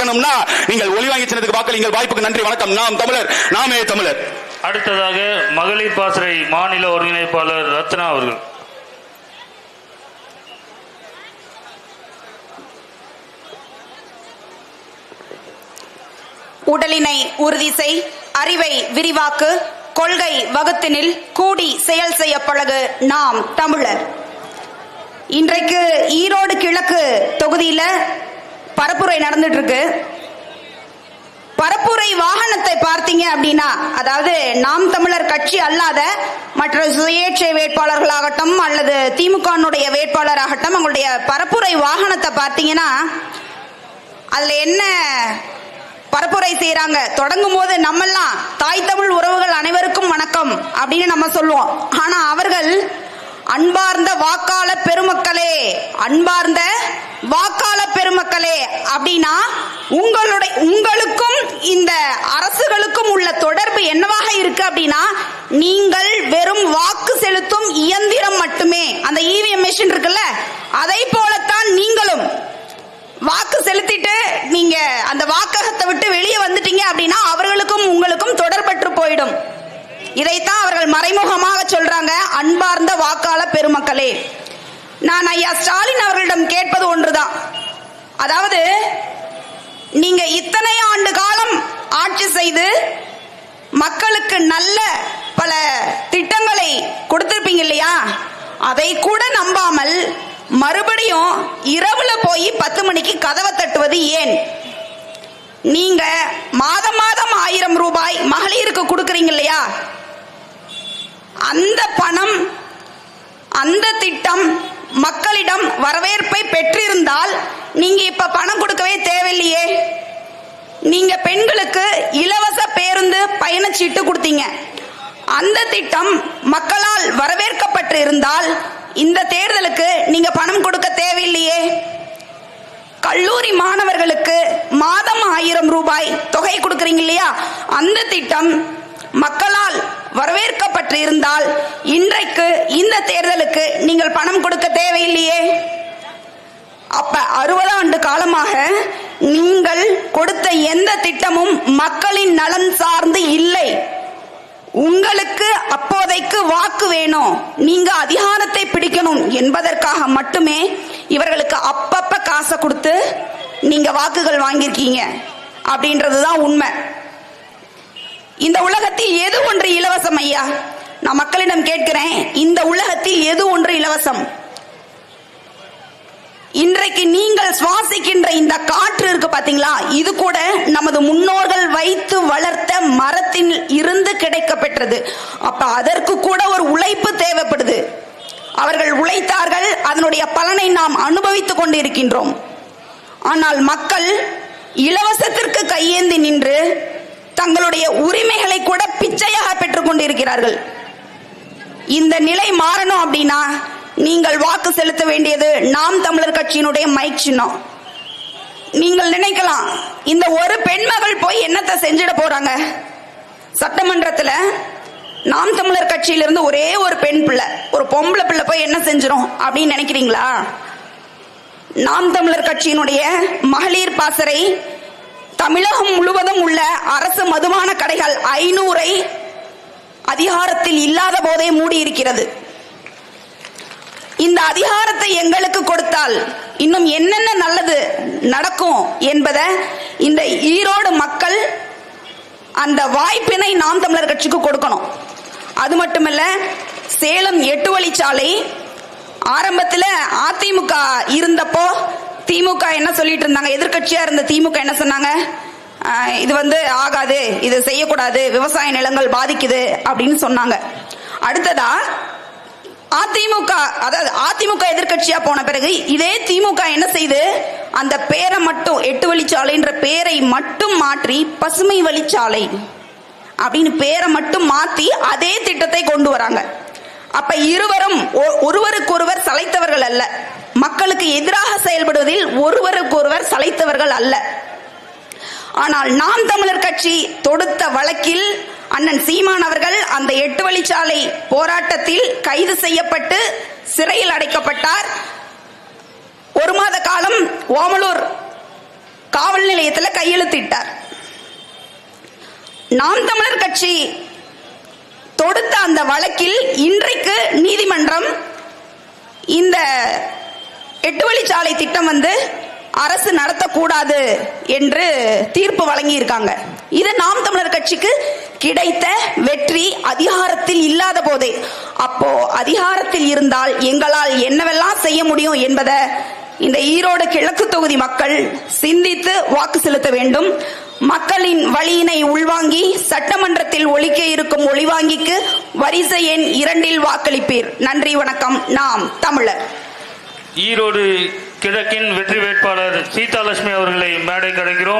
பார்க்கணும்னா நீங்கள் ஒளி வாங்கி சின்னத்துக்கு வாக்களிங்கள் வாய்ப்புக்கு நன்றி வணக்கம். நாம் தமிழர் நாமே தமிழர். அடுத்ததாக மகளிர் பாசறை மாநில ஒருங்கிணைப்பாளர் ரத்னா அவர்கள். உடலினை உறுதி செய் அறிவை விரிவாக்கு கொள்கை வகுத்தினில் கூடி செயல் செய்ய பழகு நாம் தமிழர். இன்றைக்கு ஈரோடு கிழக்கு தொகுதியில பரப்புரை நடந்துட்டு இருக்கு பரப்புரை வாகனத்தை பார்த்தீங்க அப்படின்னா அதாவது நாம் தமிழர் கட்சி அல்லாத மற்ற சுயேட்சை வேட்பாளர்களாகட்டும் அல்லது திமுகனுடைய வேட்பாளராகட்டும் அவங்களுடைய பரப்புரை வாகனத்தை பார்த்தீங்கன்னா அதுல என்ன பரப்புரை செய்யறாங்க தொடங்கும் போது நம்மெல்லாம் தாய் தமிழ் உறவுகள் அனைவருக்கும் வணக்கம் அப்படின்னு நம்ம சொல்லுவோம். ஆனா அவர்கள் அன்பார்ந்த வாக்காள பெருமக்களே அன்பார்ந்த வாக்காள பெருமக்களே அப்படின்னா உங்களுடைய உங்களுக்கும் இந்த அரசுகளுக்கும் உள்ள தொடர்பு என்னவாக இருக்கு அப்படின்னா நீங்கள் வெறும் வாக்கு செலுத்தும் இயந்திரம் மட்டுமே. அந்த இவிஎம் மிஷின் இருக்குல்ல அதை போலத்தான் நீங்களும் வாக்கு செலுத்திட்டு நீங்க அந்த வாக்ககத்தை விட்டு வெளியே வந்துட்டீங்க அப்படின்னா அவர்களுக்கும் உங்களுக்கும் தொடர்பற்று போயிடும். இதைத்தான் அவர்கள் மறைமுகமாக சொல்றாங்க அன்பார்ந்த வாக்காள பெருமக்களே. நான் ஐயா ஸ்டாலின் அதாவது நீங்க இத்தனை ஆண்டு காலம் ஆட்சி செய்து மக்களுக்கு நல்ல பல திட்டங்களை கொடுத்திருப்பீங்க இல்லையா? அதை கூட நம்பாமல் மறுபடியும் இரவுல போய் பத்து மணிக்கு கதவை தட்டுவது ஏன்? நீங்க மாதம் மாதம் ஆயிரம் ரூபாய் மகளிருக்கு கொடுக்கறீங்க இல்லையா? அந்த பணம் அந்த திட்டம் மக்களிடம் வரவேற்பை பெற்றிருந்தால் நீங்க இப்ப பணம் கொடுக்கவே தேவையில்லையே. நீங்க பெண்களுக்கு இலவச பேருந்து பயணச்சீட்டு கொடுத்தீங்க. அந்த திட்டம் மக்களால் வரவேற்கப்பட்டு இருந்தால் இந்த தேர்தலுக்கு நீங்க பணம் கொடுக்க தேவையில்லையே. கல்லூரி மாணவர்களுக்கு மாதம் ஆயிரம் ரூபாய் தொகை கொடுக்கறீங்க இல்லையா? அந்த திட்டம் மக்களால் வரவேற்கப்பட்டு இருந்தால் இன்றைக்கு இந்த தேர்தலுக்கு நீங்கள் பணம் கொடுக்க தேவையில்லையே. அப்ப அறுபது ஆண்டு காலமாக நீங்கள் கொடுத்த எந்த திட்டமும் மக்களின் நலன் சார்ந்து இல்லை. உங்களுக்கு அப்போதைக்கு வாக்கு வேணும். நீங்க அதிகாரத்தை பிடிக்கணும் என்பதற்காக மட்டுமே இவர்களுக்கு அப்பப்ப காசை கொடுத்து நீங்க வாக்குகள் வாங்கியிருக்கீங்க. அப்படின்றதுதான் உண்மை. இந்த உலகத்தில் எது ஒன்று இலவசம் ஐயா? நான் மக்களிடம் கேட்கிறேன். இந்த உலகத்தில் எது ஒன்று இலவசம்? இன்றைக்கு நீங்கள் சுவாசிக்கின்ற இந்த காற்று இருக்கு பாத்தீங்களா? இது கூட நமது முன்னோர்கள் வைத்து வளர்த்த மரத்தில் இருந்து கிடைக்க பெற்றது அப்ப அதற்கு கூட ஒரு உழைப்பு தேவைப்படுது. அவர்கள் உழைத்தார்கள் அதனுடைய பலனை நாம் அனுபவித்துக் கொண்டு இருக்கின்றோம் ஆனால் மக்கள் இலவசத்திற்கு கையேந்தி நின்று தங்களுடைய உரிமைகளை கூட பிச்சையாக பெற்றுக் கொண்டிருக்கிறார்கள். இந்த நிலை மாறணும் அப்படின்னா நீங்கள் வாக்கு செலுத்த வேண்டியது நாம் தமிழர் கட்சியினுடைய மைக் சின்னம். நீங்கள் நினைக்கலாம் இந்த ஒரு பெண்மகள் போய் என்னத்தை செஞ்சிட போறாங்க? சட்டமன்றத்துல நாம் தமிழர் கட்சியிலிருந்து ஒரே ஒரு பெண் பிள்ளை ஒரு பொம்பளை பிள்ளை போய் என்ன செஞ்சிடும் அப்படின்னு நினைக்கிறீங்களா? நாம் தமிழர் கட்சியினுடைய மகளிர் பாசறை தமிழகம் முழுவதும் உள்ள அரசு மதுபான கடைகள் ஐநூறை அதிகாரத்தில் இல்லாத போதே மூடி இருக்கிறது இந்த அதிகாரத்தை எங்களுக்கு கொடுத்தால் இன்னும் என்னென்ன நல்லது நடக்கும் என்பதை இந்த ஈரோடு மக்கள் அந்த வாய்ப்பினை நாம் தமிழர் கட்சிக்கு கொடுக்கணும். அது மட்டுமல்ல சேலம் எட்டு வழிச்சாலை ஆரம்பத்தில் அதிமுக இருந்தப்போ திமுக என்ன சொல்லிட்டு இருந்தாங்க? எதிர்கட்சியா இருந்த திமுக என்ன சொன்னாங்க? இது வந்து ஆகாது இது செய்யக்கூடாது விவசாய நிலங்கள் பாதிக்குது அப்படின்னு சொன்னாங்க. அடுத்ததா அதிமுக அதாவது அதிமுக எதிர்கட்சியா போன பிறகு இதே திமுக என்ன செய்து அந்த பேரை மட்டும் எட்டு வழிச்சாலைன்ற பேரை மட்டும் மாற்றி பசுமை வழிச்சாலை அப்படின்னு பேரை மட்டும் மாத்தி அதே திட்டத்தை கொண்டு வராங்க. அப்ப இருவரும் ஒ- ஒருவருக்கொருவர் சளைத்தவர்கள் அல்ல. மக்களுக்கு எதிராக செயல்படுவதில் ஒருவருக்கொருவர் சளைத்தவர்கள் அல்ல. ஆனால் நாம் தமிழர் கட்சி தொடுத்த வழக்கில் அண்ணன் சீமான் அவர்கள் அந்த எட்டு வழிச்சாலை போராட்டத்தில் கைது செய்யப்பட்டு சிறையில் அடைக்கப்பட்டார். ஒரு மாத காலம் ஓமலூர் காவல் நிலையத்தில் கையெழுத்திட்டார். நாம் தமிழர் கட்சி தொடுத்த அந்த வழக்கில் இன்றைக்கு நீதிமன்றம் இந்த எட்டு வழிச்சாலை திட்டம் வந்து அரசு நடத்தக்கூடாது என்று தீர்ப்பு வழங்கி இருக்காங்க இது நாம் தமிழர் கட்சிக்கு கிடைத்த வெற்றி அதிகாரத்தில் இல்லாத போது. அப்போ அதிகாரத்தில் இருந்தால் எங்களால் என்னவெல்லாம் செய்ய முடியும் என்பதை இந்த ஈரோடு கிழக்கு தொகுதி மக்கள் சிந்தித்து வாக்கு செலுத்த வேண்டும். மக்களின் வழியினை உள்வாங்கி சட்டமன்றத்தில் ஒழிக்க இருக்கும் ஒளிவாங்கிக்கு வரிசை எண் இரண்டில் வாக்களிப்பீர். நன்றி வணக்கம். நாம் தமிழர். ஈரோடு கிழக்கின் வெற்றி வேட்பாளர் சீதாலட்சுமி அவர்களை மேடை கிடைக்கிறோம்.